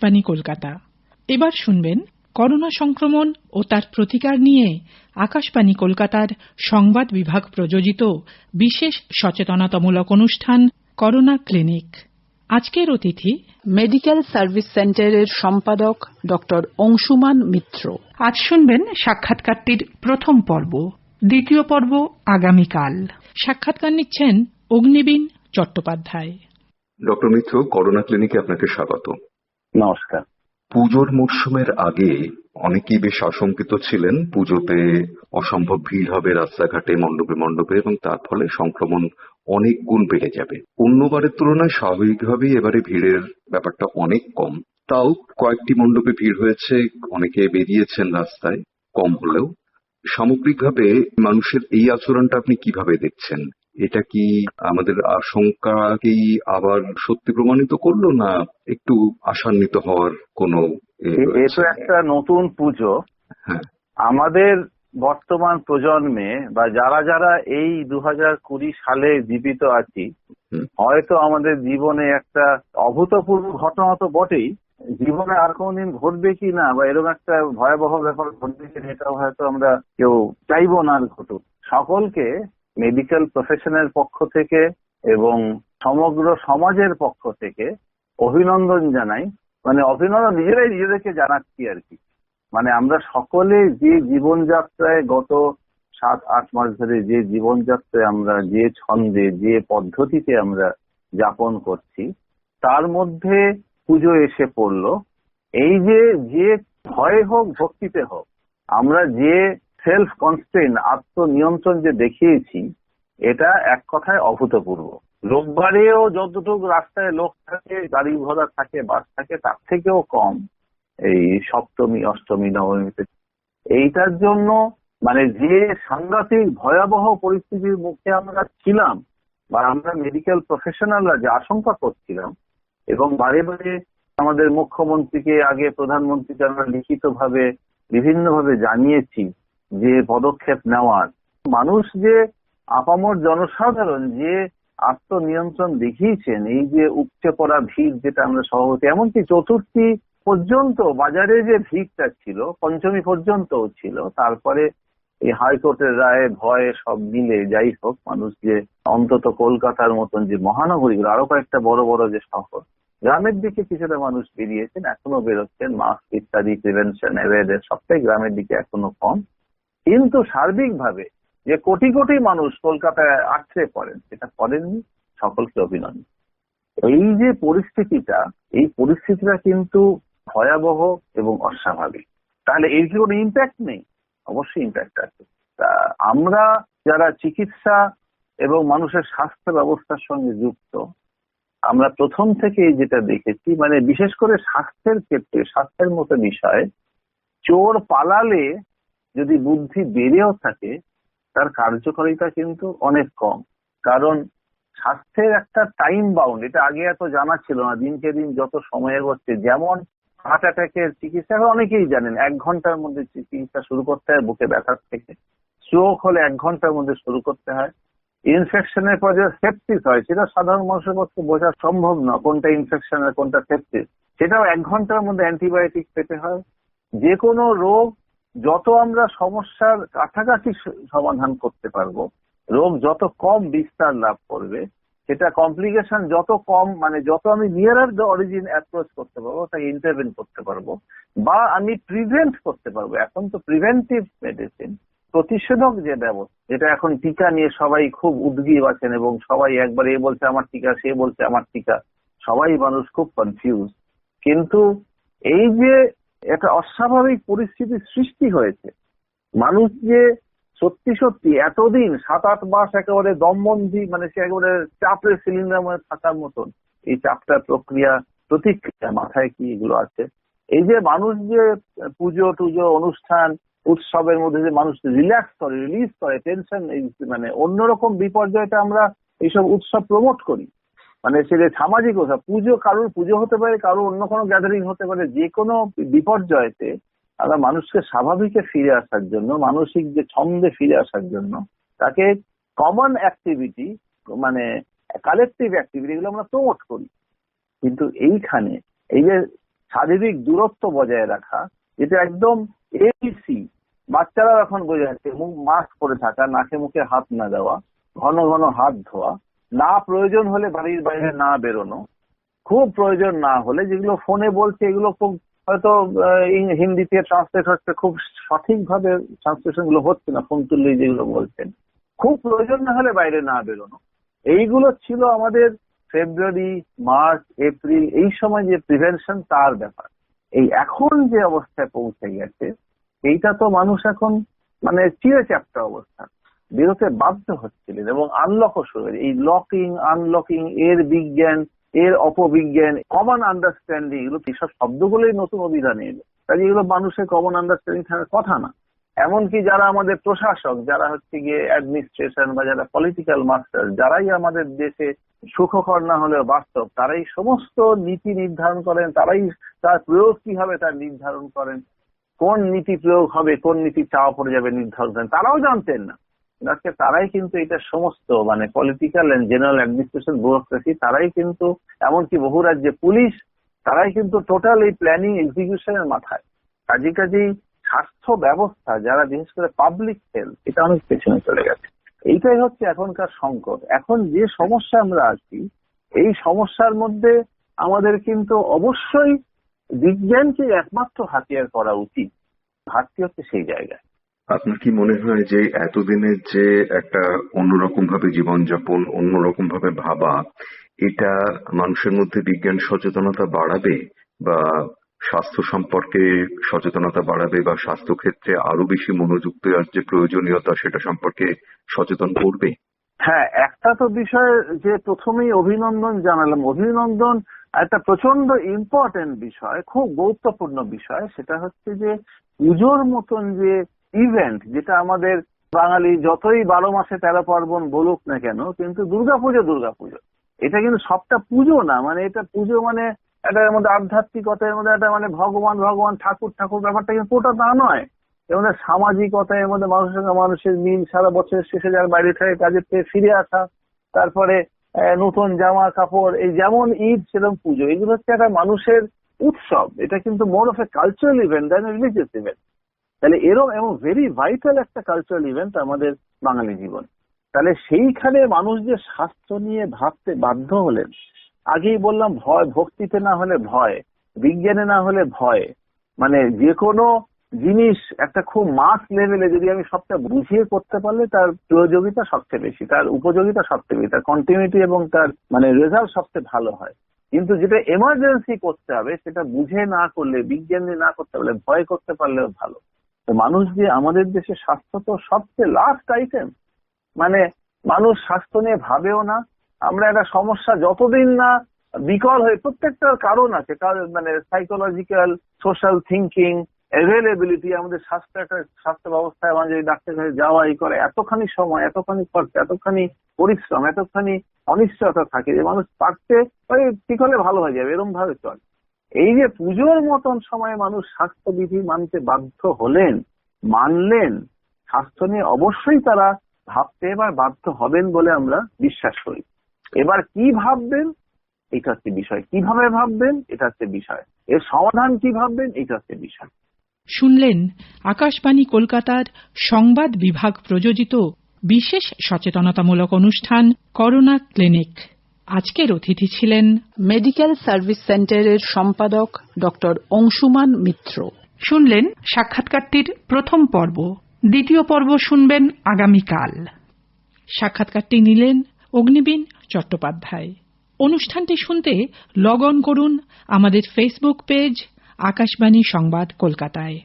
আকাশবাণী কলকাতা। এবার শুনবেন করোনা সংক্রমণ ও তার প্রতিকার নিয়ে আকাশবাণী কলকাতার সংবাদ বিভাগ প্রযোজিত বিশেষ সচেতনতামূলক অনুষ্ঠান করোনা ক্লিনিক। আজকের অতিথি মেডিকেল সার্ভিস সেন্টারের সম্পাদক ডক্টর অংশুমান মিত্র। আজ শুনবেন সাক্ষাৎকারটির প্রথম পর্ব, দ্বিতীয় পর্ব আগামীকাল। সাক্ষাৎকার নিচ্ছেন অগ্নিবীন চট্টোপাধ্যায়। ডক্টর মিত্র, করোনা ক্লিনিকে আপনাকে স্বাগত। নমস্কার। পুজোর মরশুমের আগে অনেকেই বেশ আশঙ্কিত ছিলেন, পুজোতে অসম্ভব ভিড় হবে রাস্তাঘাটে, মণ্ডপে মণ্ডপে, এবং তার ফলে সংক্রমণ অনেক গুণ বেড়ে যাবে। অন্যবারের তুলনায় স্বাভাবিকভাবেই এবারে ভিড়ের ব্যাপারটা অনেক কম। তাও কয়েকটি মণ্ডপে ভিড় হয়েছে, অনেকে বেরিয়েছেন রাস্তায়, কম হলেও। সামগ্রিকভাবে মানুষের এই আচরণটা আপনি কীভাবে দেখছেন? এটা কি আমাদের আশঙ্কাকেই আবার সত্যি প্রমাণিত করল না একটু আশান্বিত হওয়ার কোনো এ তো একটা নতুন পুজো। হ্যাঁ। আমাদের বর্তমান প্রজন্মে বা যারা যারা এই দু হাজার কুড়ি সালে জীবিত আছি হয়তো আমাদের জীবনে একটা অভূতপূর্ব ঘটনা তো বটেই। জীবনে আর কোনদিন ঘটবে কি না বা এরকম একটা ভয়াবহ ব্যাপার ঘটবে কি এটাও হয়তো আমরা কেউ চাইব না ঘটুক। সকলকে মেডিকেল প্রফেশনের পক্ষ থেকে এবং সমগ্র সমাজের পক্ষ থেকে অভিনন্দন জানাই। মানে অভিনন্দন নিজেরাই নিজেদেরকে জানাচ্ছি আর কি। মানে আমরা সকলে যে জীবনযাত্রায় গত সাত, আট মাস ধরে যে জীবনযাত্রায় আমরা যে ছন্দে, যে পদ্ধতিতে আমরা যাপন করছি, তার মধ্যে পুজো এসে পড়ল। এই যে যে ভয়ে হোক, ভক্তিতে হোক, আমরা যে সেলফ কনস্টেন্ট আত্মনিয়ন্ত্রণ যে দেখিয়েছি, এটা এক কথায় অভূতপূর্ব। রোববারেও যতটুকু রাস্তায় লোক থাকে, গাড়ি ঘোড়া থাকে, বাস থাকে, তার থেকেও কম এই সপ্তমী, অষ্টমী, নবমীতে। এইটার জন্য মানে যে সাংঘাতিক ভয়াবহ পরিস্থিতির মুখে আমরা ছিলাম বা আমরা মেডিকেল প্রফেশনালরা যে আশঙ্কা করছিলাম, এবং বারে বারে আমাদের মুখ্যমন্ত্রীকে আগে প্রধানমন্ত্রীকে আমরা লিখিত ভাবে বিভিন্ন ভাবে জানিয়েছি যে পদক্ষেপ নেওয়ার। মানুষ যে আপামর জনসাধারণ যে আত্মনিয়ন্ত্রণ দেখিয়েছেন, এই যে উপচে পড়া ভিড় যেটা আমরা সভাপতি এমনকি চতুর্থী পর্যন্ত বাজারে যে ভিড়টা ছিল, পঞ্চমী পর্যন্ত ছিল, তারপরে এই হাইকোর্টের রায়ে ভয়ে সব মিলে যাই হোক, মানুষ যে অন্তত কলকাতার মতন যে মহানগরীগুলো, আরও কয়েকটা বড় বড় যে শহর, গ্রামের দিকে কিছুটা মানুষ বেরিয়েছেন, এখনও বেরোচ্ছেন মাস্ক ইত্যাদি প্রিভেনশন অ্যাওয়ারনেস সবটাই গ্রামের দিকে এখনও কম। কিন্তু সার্বিকভাবে যে কোটি কোটি মানুষ কলকাতায় আছড়ে পড়েন সেটা করেননি, সকলকে অভিনন্দন। এই যে পরিস্থিতিটা, এই পরিস্থিতিটা কিন্তু ভয়াবহ এবং অস্বাভাবিক। তাহলে এর কি কোনো ইম্প্যাক্ট নেই? অবশ্যই ইম্প্যাক্ট আছে। আমরা যারা চিকিৎসা এবং মানুষের স্বাস্থ্য ব্যবস্থার সঙ্গে যুক্ত, আমরা প্রথম থেকেই যেটা দেখেছি মানে বিশেষ করে স্বাস্থ্যের ক্ষেত্রে, স্বাস্থ্যের মতো বিষয়, চোর পালালে যদি বুদ্ধি বেড়েও থাকে, তার কার্যকারিতা কিন্তু অনেক কম। কারণ স্বাস্থ্যের একটা টাইম বাউন্ড এটা আগে এত জানা ছিল না, দিনকে দিন যত সময় এগোচ্ছে, যেমন হার্ট অ্যাটাকের চিকিৎসা অনেকেই জানেন, এক ঘণ্টার মধ্যে চিকিৎসা শুরু করতে হয় বুকে ব্যথার থেকে। স্ট্রোক হলে এক ঘণ্টার মধ্যে শুরু করতে হয়। ইনফেকশনের পর যে সেপসিস হয়, সেটা সাধারণ মানুষের পক্ষে বোঝা সম্ভব না, কোনটা ইনফেকশন আর কোনটা সেপসিস সেটাও এক ঘণ্টার মধ্যে অ্যান্টিবায়োটিক পেতে হয়। যে কোনো রোগ যত আমরা সমস্যার কাছাকাছি সমাধান করতে পারব, রোগ যত কম বিস্তার লাভ করবে, সেটা কমপ্লিকেশন যত কম মানে যত আমি নিয়ারার দ্য অরিজিন অ্যাপ্রোচ করতে পারব, তাকে ইন্টারভেন করতে পারব, বা আমি প্রিভেন্ট করতে পারব। এখন তো প্রিভেন্টিভ মেডিসিন প্রতিষেধক যে ব্যবস্থা যেটা এখন টিকা নিয়ে সবাই খুব উদ্গীব আছেন এবং সবাই একবার এ বলছে আমার টিকা, সে বলছে আমার টিকা, সবাই মানুষ খুব কনফিউজ কিন্তু এই যে একটা অস্বাভাবিক পরিস্থিতির সৃষ্টি হয়েছে। মানুষ যে সত্যি সত্যি এতদিন সাত আট মাস একেবারে দমবন্ধি মানে সে একেবারে চাপের সিলিন্ডার মধ্যে থাকার মতন, এই চাপটার প্রক্রিয়া, প্রতিক্রিয়া মাথায় কি এগুলো আছে? এই যে মানুষ যে পুজো টুজো অনুষ্ঠান, উৎসবের মধ্যে যে মানুষ রিল্যাক্স করে রিলিজ করে টেনশন মানে অন্যরকম বিপর্যয়টা আমরা এইসব উৎসব প্রমোট করি। মানে সেটা সামাজিক উৎসব পুজো কারোর পুজো হতে পারে, কারোর অন্য কোনো গ্যাদারিং হতে পারে, যে কোনো বিপর্যয়তে আমরা মানুষকে স্বাভাবিকে ফিরে আসার জন্য, মানসিক যে ছন্দে ফিরে আসার জন্য তাকে কমন অ্যাক্টিভিটি মানে কালেকটিভ অ্যাক্টিভিটি এগুলো আমরা প্রমোট করি। কিন্তু এইখানে এই যে শারীরিক দূরত্ব বজায় রাখা, এটা একদম এবিসি বাচ্চারা এখন বোঝা যাচ্ছে মুখ মাস্ক পরে থাকা, নাকে মুখে হাত না দেওয়া, ঘন ঘন হাত ধোয়া না প্রয়োজন হলে বাড়ির বাইরে না বেরোনো, খুব প্রয়োজন না হলে যেগুলো ফোনে বলছে এগুলো খুব হয়তো হিন্দিতে ট্রান্সলেট হচ্ছে, খুব সঠিকভাবে ট্রান্সলেশনগুলো হচ্ছে না, ফোন তুললেই যেগুলো বলছেন। খুব প্রয়োজন না হলে বাইরে না বেরোনো। এইগুলো ছিল আমাদের ফেব্রুয়ারি মার্চ এপ্রিল এই সময় যে প্রিভেনশন তার ব্যাপার। এই এখন যে অবস্থায় পৌঁছে গেছে, এইটা তো মানুষ এখন মানে চিরে চ্যাপ্টা অবস্থা। বেরোতে বাধ্য হচ্ছিলেন এবং আনলকও শুরু হয়েছে। এই লকিং আনলকিং এর বিজ্ঞান, এর অপবিজ্ঞান কমন আন্ডারস্ট্যান্ডিং এগুলো এইসব শব্দগুলোই নতুন অভিধানে এলো। কাজে এগুলো মানুষের কমন আন্ডারস্ট্যান্ডিং থাকার কথা না। এমনকি যারা আমাদের প্রশাসক, যারা হচ্ছে গিয়ে অ্যাডমিনিস্ট্রেশন বা যারা পলিটিক্যাল মাস্টার যারাই আমাদের দেশে সুখকর না হলেও বাস্তব, তারাই সমস্ত নীতি নির্ধারণ করেন, তারাই তার প্রয়োগ কি হবে তার নির্ধারণ করেন, কোন নীতি প্রয়োগ হবে, কোন নীতি চাওয়া পড়ে যাবে নির্ধারণ করেন, তারাও জানতেন না। আজকে তারাই কিন্তু এটা সমস্ত মানে political and general administration bureaucracy তারাই কিন্তু, এমনকি বহু রাজ্যে পুলিশ, তারাই কিন্তু টোটাল এই প্ল্যানিং এক্সিকিউশনের মাথায়। কাজে কাজেই স্বাস্থ্য ব্যবস্থা, যারা বিশেষ করে পাবলিক হেলথ এটা অনেক পেছনে চলে গেছে। এইটাই হচ্ছে এখনকার সংকট। এখন যে সমস্যা আমরা আছি, এই সমস্যার মধ্যে আমাদের কিন্তু অবশ্যই বিজ্ঞানকে একমাত্র হাতিয়ার করা উচিত। ঘাটতি হচ্ছে সেই জায়গায়। আপনার কি মনে হয় যে এতদিনের যে একটা অন্যরকম ভাবে জীবনযাপন, অন্যরকম ভাবে ভাবা, এটা মানুষের মধ্যে বিজ্ঞান সচেতনতা বাড়াবে বা স্বাস্থ্য সম্পর্কে সচেতনতা বাড়াবে বা স্বাস্থ্য ক্ষেত্রে আরও বেশি মনোযোগ দেওয়ার যে প্রয়োজনীয়তা সেটা সম্পর্কে সচেতন করবে? হ্যাঁ একটা তো বিষয় যে প্রথমেই অভিনন্দন জানালাম। অভিনন্দন একটা প্রচণ্ড ইম্পর্টেন্ট বিষয়, খুব গুরুত্বপূর্ণ বিষয়। সেটা হচ্ছে যে পুজোর মতন যে ইভেন্ট যেটা আমাদের বাঙালি যতই বারো মাসে তেরো পার্বণ বলুক না কেন, কিন্তু দুর্গাপুজো দুর্গাপুজো। এটা কিন্তু সবটা পুজো না মানে এটা পুজো মানে এটার মধ্যে আধ্যাত্মিকতা এর মধ্যে একটা মানে ভগবান ভগবান, ঠাকুর ঠাকুর ব্যাপারটা কিন্তু ওটা তা নয়। এর মধ্যে সামাজিকতা, এর মধ্যে মানুষের সঙ্গে মানুষের মিল সারা বছরের শেষে যার বাইরে থেকে কাজের থেকে ফিরে আসা, তারপরে নতুন জামা কাপড়, এই যেমন ঈদ সেরকম পুজো, এগুলো হচ্ছে একটা মানুষের উৎসব। এটা কিন্তু more of a cultural event then religious event তাহলে এরকম এবং ভেরি ভাইটাল একটা কালচারাল ইভেন্ট আমাদের বাঙালি জীবন। তাহলে সেইখানে মানুষ যে স্বাস্থ্য নিয়ে ভাবতে বাধ্য হলেন, আগেই বললাম ভয়, ভক্তিতে না হলে ভয়, বিজ্ঞানে না হলে ভয় মানে যে কোনো জিনিস একটা খুব মাস লেভেলে যদি আমি সবটা বুঝিয়ে করতে পারলে তার প্রয়োজনীয়তা সবচেয়ে বেশি, তার উপযোগিতা সবচেয়ে বেশি, তার কন্টিনিউটি এবং তার মানে রেজাল্ট সবচেয়ে ভালো হয়। কিন্তু যেটা এমার্জেন্সি করতে হবে, সেটা বুঝে না করলে, বিজ্ঞান দিয়ে না করতে পারলে, ভয় করতে পারলেও ভালো। মানুষ যে আমাদের দেশে স্বাস্থ্য তো সবচেয়ে লাস্ট আইটেম মানে মানুষ স্বাস্থ্য নিয়ে ভাবেও না। আমরা একটা সমস্যা যতদিন না বিকল হয়ে প্রত্যেকটার কারণ আছে। মানে সাইকোলজিক্যাল সোশ্যাল থিঙ্কিং অ্যাভেলেবিলিটি আমাদের স্বাস্থ্য একটা স্বাস্থ্য ব্যবস্থায় আমাদের ডাক্তার কাছে যাওয়া এই করে, এতখানি সময়, এতখানি খরচা, এতখানি পরিশ্রম, এতখানি অনিশ্চয়তা থাকে যে মানুষ পারতে ওই ঠিক হলে ভালো হয়ে যাবে এরকম ভাবে চলে। এই যে পুজোর মতন সময়ে মানুষ স্বাস্থ্যবিধি মানতে বাধ্য হলেন মানলেন, স্বাস্থ্য নিয়ে অবশ্যই তারা ভাবতে এবার বাধ্য হবেন বলে আমরা বিশ্বাস করি। এবার কি ভাববেন? এটা হচ্ছে বিষয়। কীভাবে ভাববেন? এটা হচ্ছে বিষয়। এর সমাধান কি ভাববেন? এটা হচ্ছে বিষয়। শুনলেন, আকাশবাণী কলকাতার সংবাদ বিভাগ প্রযোজিত বিশেষ সচেতনতামূলক অনুষ্ঠান করোনা ক্লিনিক। আজকের অতিথি ছিলেন মেডিকেল সার্ভিস সেন্টারের সম্পাদক ডক্টর অংশুমান মিত্র। শুনলেন সাক্ষাৎকারটির প্রথম পর্ব। দ্বিতীয় পর্ব শুনবেন আগামীকাল। সাক্ষাৎকারটি নিলেন অগ্নিবীন চট্টোপাধ্যায়। অনুষ্ঠানটি শুনতে লগ অন করুন আমাদের ফেসবুক পেজ আকাশবাণী সংবাদ কলকাতায়।